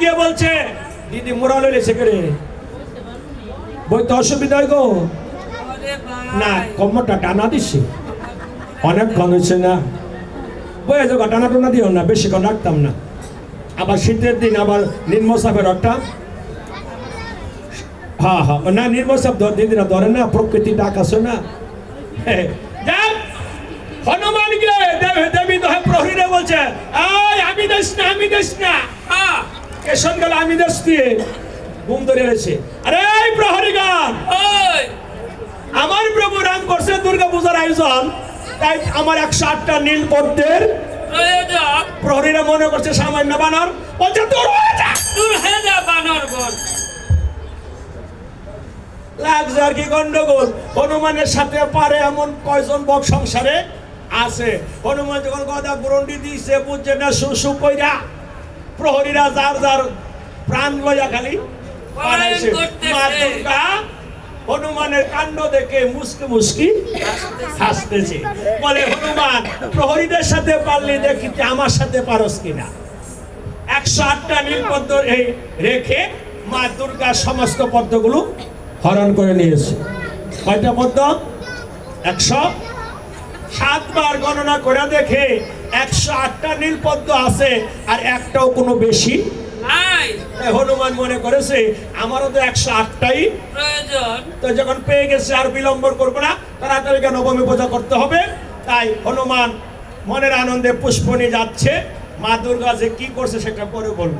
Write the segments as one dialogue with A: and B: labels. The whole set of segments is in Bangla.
A: গিয়ে বলছে দিদি মোরা লইলে সে করে। বইতে অসুবিধা গো? না
B: ভাই
A: কম্মরটা টানা দিছি। কম হয়েছে না। বই যাব টানা টানা দিও না বেশিক্ষণ রাখতাম না। আবার শীতের দিন আবার নির্মসাফের রটা হ্যাঁ হ্যাঁ না নির্মসাফ দিদিরা ধরে না প্রকৃতি ডাক আছে না যাক, হনুমানকে দেবী প্রহরীরে বলছে আমি দেশ না আমি দেশ না। কেশন গেল আমি দেশ দিয়ে। ঘুম ধরে রয়েছে। আরে এই প্রহরীগণ
B: ওই।
A: আমার প্রভু রাম করছে দুর্গা পূজার আয়োজন। তাই আমার একশো আটটা নীল পদ্মের প্রহরীরা মনে করছে সামান্য বানর। বলছে দূর হয়ে যা।
B: দূর হয়ে যা বানর বোন
A: লাগছে আর কি গন্ডগোল। হনুমানের সাথে পারে এমন কয়জন বক সংসারে আছে। হনুমান যখন গদা গ্রন্ডি দিছে বুঝছে না শুশু কইরা প্রহরীরা যার যার প্রাণ লইয়া খালি হনুমানের কাণ্ড দেখে মুসকি মুসকি হাসতেছে। বলে হনুমান প্রহরীদের সাথে পারলে দেখিতে আমার সাথে পারস কিনা? একশো আটটা নীলপদ্ম এই রেখে মা দুর্গা সমস্ত পদ্মগুলো হরণ করে নিয়েছে। কয়টা পদ্ম? একশো সাতবার গণনা করে দেখে একশো আটটা নীলপদ্ম আছে আর একটাও কোনো বেশি হনুমান মনে করেছে আমারও তো একশো আটটাই।
B: প্রয়োজন।
A: তো যখন পেয়ে গেছে আর বিলম্ব করব না তাড়াতাড়ি নবমী পূজা করতে হবে। তাই হনুমান মনের আনন্দে পুষ্প নিয়ে যাচ্ছে। মা দুর্গা যে কি করছে সেটা পরে বলব।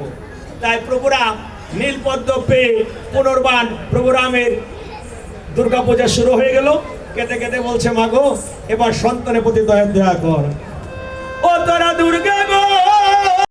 A: তাই প্রভুরাম নীলপদ্ম পেয়ে পুনর্বান প্রভু রামের দুর্গা পূজা শুরু হয়ে গেল। কেঁদে কেঁদে বলছে মা গো এবার সন্তানের প্রতি দয়া দয়া কর। তোরা দুর্গা গো